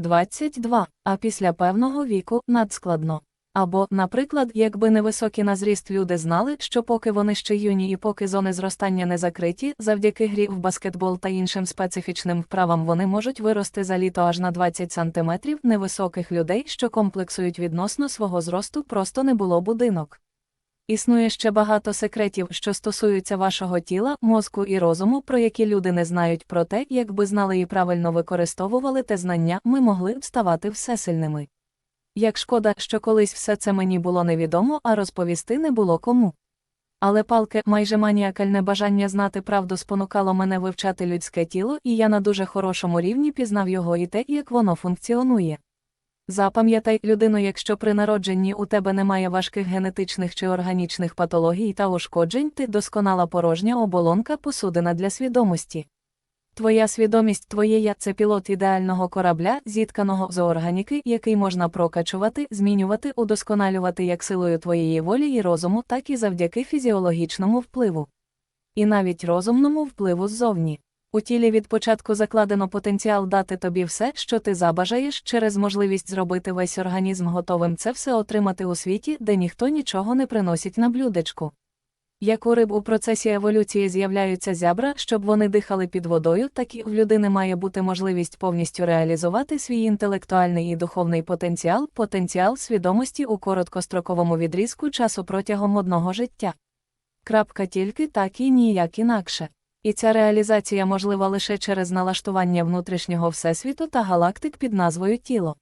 22, а після певного віку надскладно. Або, наприклад, якби невисокі на зріст люди знали, що поки вони ще юні і поки зони зростання не закриті, завдяки грі в баскетбол та іншим специфічним вправам вони можуть вирости за літо аж на 20 см невисоких людей, що комплексують відносно свого зросту, просто не було будинок. Існує ще багато секретів, що стосуються вашого тіла, мозку і розуму, про які люди не знають, проте, якби знали і правильно використовували те знання, ми могли б ставати всесильними. Як шкода, що колись все це мені було невідомо, а розповісти не було кому. Але палке, майже маніакальне бажання знати правду спонукало мене вивчати людське тіло, і я на дуже хорошому рівні пізнав його і те, як воно функціонує. Запам'ятай, людину, якщо при народженні у тебе немає важких генетичних чи органічних патологій та ушкоджень, ти досконала порожня оболонка посудина для свідомості. Твоя свідомість, твоє я це пілот ідеального корабля, зітканого з органіки, який можна прокачувати, змінювати, удосконалювати як силою твоєї волі і розуму, так і завдяки фізіологічному впливу. І навіть розумному впливу ззовні. У тілі від початку закладено потенціал дати тобі все, що ти забажаєш, через можливість зробити весь організм готовим це все отримати у світі, де ніхто нічого не приносить на блюдечку. Як у риб у процесі еволюції з'являються зябра, щоб вони дихали під водою, так і в людини має бути можливість повністю реалізувати свій інтелектуальний і духовний потенціал, потенціал свідомості у короткостроковому відрізку часу протягом одного життя. Крапка тільки так і ніяк інакше. І ця реалізація можлива лише через налаштування внутрішнього всесвіту та галактик під назвою тіло.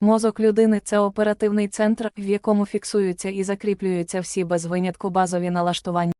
Мозок людини це оперативний центр, в якому фіксуються і закріплюються всі без винятку базові налаштування.